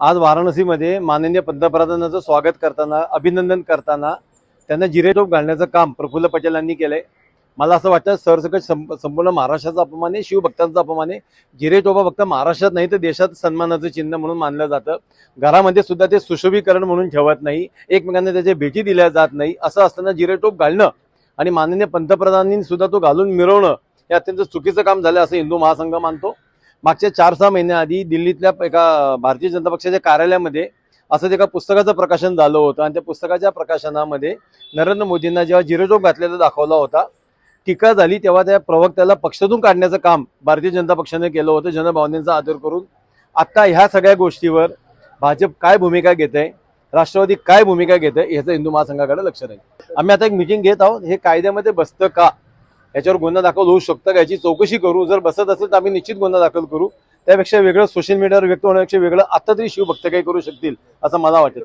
आज वाराणसीमध्ये माननीय पंतप्रधानांचं स्वागत करताना अभिनंदन करताना त्यांना जिरेटोप घालण्याचं काम प्रफुल्ल पटेल यांनी केलंय. मला असं वाटतं सरसकट सं- संपूर्ण महाराष्ट्राचा अपमान आहे शिवभक्तांचा अपमान आहे. जिरेटोबा फक्त महाराष्ट्रात नाही तर देशात सन्मानाचं चिन्ह म्हणून मानलं जातं. घरामध्ये सुद्धा ते सुशोभीकरण म्हणून ठेवत नाही. एकमेकांना त्याच्या भेटी दिल्या जात नाही. असं असताना जिरेटोप घालणं आणि माननीय पंतप्रधानांनी सुद्धा तो घालून मिरवणं हे अत्यंत चुकीचं काम झालं असं हिंदू महासंघ मानतो. मागच्या चार सहा महिन्याआधी दिल्लीतल्या एका भारतीय जनता पक्षाच्या कार्यालयामध्ये असंच एका पुस्तकाचं प्रकाशन झालं होतं. आणि त्या पुस्तकाच्या प्रकाशनामध्ये नरेंद्र मोदींना जेव्हा जिरोजोग घातलेला दाखवला होता टीका झाली तेव्हा त्या प्रवक्त्याला पक्षातून काढण्याचं काम भारतीय जनता पक्षाने केलं होतं. जनभावनेचा आदर करून आता ह्या सगळ्या गोष्टीवर भाजप काय भूमिका घेत आहे राष्ट्रवादी काय भूमिका घेत आहे याचं हिंदू महासंघाकडे लक्ष राहील. आम्ही आता एक मिटिंग घेत आहोत. हे कायद्यामध्ये बसतं का? याच्यावर गुन्हा दाखल होऊ शकतं का? याची चौकशी करू. जर बसत असेल तर आम्ही निश्चित गुन्हा दाखल करू. त्यापेक्षा वेगळं सोशल मीडियावर व्यक्त होण्यापेक्षा वेगळं आता तरी शिवभक्त काही करू शकतील असं मला वाटत नाही.